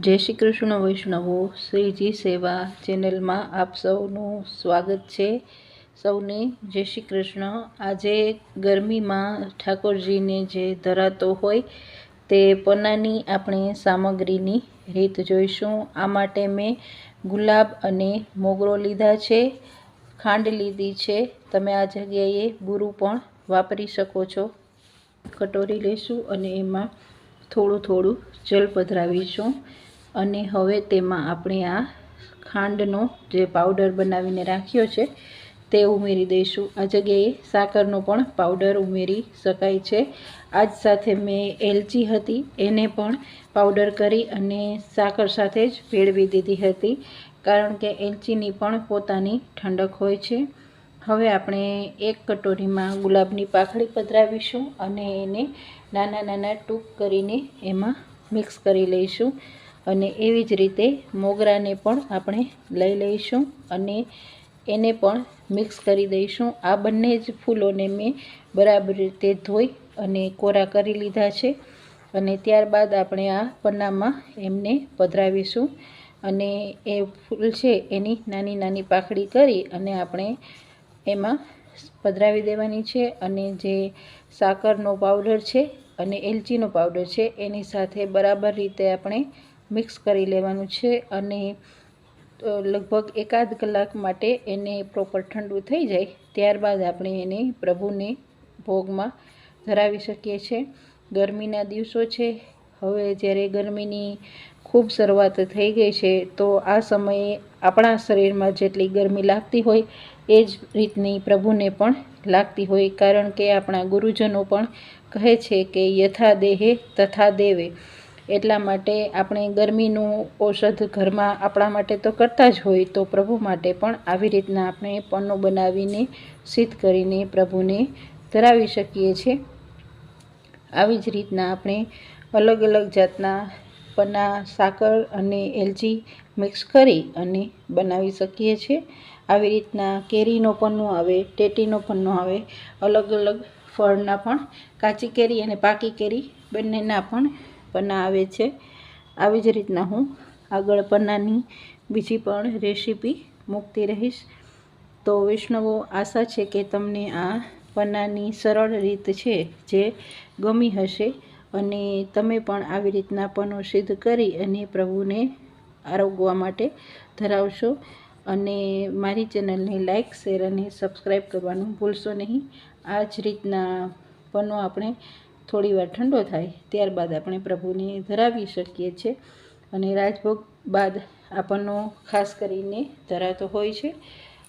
જય શ્રી કૃષ્ણ વૈષ્ણવો, શ્રીજી સેવા ચેનલમાં આપ સૌનું સ્વાગત છે. સૌને જય શ્રી કૃષ્ણ. આજે ગરમીમાં ઠાકોરજીને જે ધરાતો હોય તે પનાની આપણે સામગ્રીની રીત જોઈશું. આ માટે મેં ગુલાબ અને મોગરો લીધા છે, ખાંડ લીધી છે. તમે આ જગ્યાએ બુરું પણ વાપરી શકો છો. કટોરી લઈશું અને એમાં થોડું થોડું જલ પધરાવીશું અને હવે તેમાં આપણે આ ખાંડનો જે પાવડર બનાવીને રાખ્યો છે, તે ઉમેરી દઈશું. આ જગ્યાએ સાકરનો પણ પાવડર ઉમેરી શકાય છે. આજ સાથે મેં એલચી હતી, એને પણ પાવડર કરી અને સાકર સાથે જ ભેળવી દીધી હતી, કારણ કે એલચીની પણ પોતાની ઠંડક હોય છે. હવે આપણે એક કટોરીમાં ગુલાબની પાખડી પધરાવીશું અને એને નાના નાના ટૂંક કરીને એમાં મિક્સ કરી લઈશું. અને એવી જ રીતે મોગરાને પણ આપણે લઈ લઈશું અને એને પણ મિક્સ કરી દઈશું. આ બંને જ ફૂલોને મેં બરાબર રીતે ધોઈ અને કોરા કરી લીધા છે. અને ત્યારબાદ આપણે આ પન્નામાં એમને પધરાવીશું. અને એ ફૂલ છે એની નાની નાની પાખડી કરી અને આપણે એમાં પધરાવી દેવાની છે અને જે સાકરનો પાવડર છે અને એલચીનો પાવડર છે, એની સાથે બરાબર રીતે આપણે મિક્સ કરી લેવાનું છે અને લગભગ એકાદ કલાક માટે એને પ્રોપર ઠંડુ થઈ જાય ત્યારબાદ આપણે એને પ્રભુને ભોગમાં ધરાવી શકીએ છીએ. ગરમીના દિવસો છે, હવે જ્યારે ગરમીની ખૂબ શરૂઆત થઈ ગઈ છે, તો આ સમયે આપણા શરીરમાં જેટલી ગરમી લાગતી હોય એ જ રીતની પ્રભુને પણ લાગતી હોય, કારણ કે આપણા ગુરુજનો પણ કહે છે કે યથા દેહે તથા દેવે એટલા માટે આપણે ગરમીનું ઔષધ ઘરમાં આપણા માટે તો કરતા જ હોય, તો પ્રભુ માટે પણ આવી રીતના આપણે પન્નો બનાવીને, સિદ્ધ કરીને પ્રભુને ધરાવી શકીએ છીએ. આવી જ રીતના આપણે અલગ અલગ જાતના પન્ના સાકર અને એલચી મિક્સ કરી અને બનાવી શકીએ છીએ. આવી રીતના કેરીનો પન્નો આવે, ટેટીનો પન્નો આવે. અલગ અલગ ફળના પણ કાચી કેરી અને પાકી કેરી બંનેના પણ પન્ના આવે છે. આવી જ રીતના હું આગળ પન્નાની બીજી પણ રેસીપી મૂકતી રહીશ. તો વૈષ્ણવો, આશા છે કે તમને આ પન્નાની સરળ રીત છે જે ગમી હશે. અને તમે પણ આવી રીતના પનો સિદ્ધ કરી અને પ્રભુને આરોગવા માટે ધરાવશો. અને મારી ચેનલને લાઇક શેર અને સબસ્ક્રાઈબ કરવાનું ભૂલશો નહીં. આ જ રીતના પનો આપણે થોડી વાર ઠંડો થાય ત્યારબાદ આપણે પ્રભુને ધરાવી શકીએ છીએ. અને રાજભોગ બાદ આપણનો ખાસ કરીને ધરાતો હોય છે.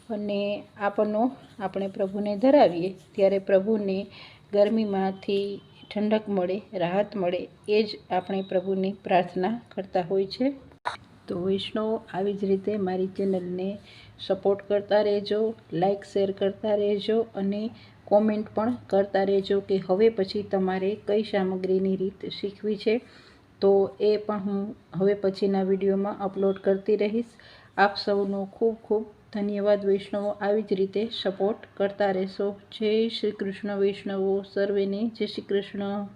અને આપણનો આપણે પ્રભુને ધરાવીએ ત્યારે પ્રભુને ગરમીમાંથી ઠંડક મળે, રાહત મળે, એ જ આપણે પ્રભુની પ્રાર્થના કરતા હોય છે. તો વૈષ્ણવ, આવી જ રીતે મારી ચેનલને સપોર્ટ કરતા રહેજો લાઇક શેર કરતા રહેજો અને કોમેન્ટ પણ કરતા રહેજો કે હવે પછી તમારે કઈ સામગ્રીની રીત શીખવી છે. તો એ પણ હું હવે પછીના વિડીયોમાં અપલોડ કરતી રહીશ. આપ સૌનો ખૂબ ખૂબ ધન્યવાદ વૈષ્ણવો, આવી જ રીતે સપોર્ટ કરતા રહેશો. જય શ્રી કૃષ્ણ વૈષ્ણવો, સર્વેને જય શ્રી કૃષ્ણ.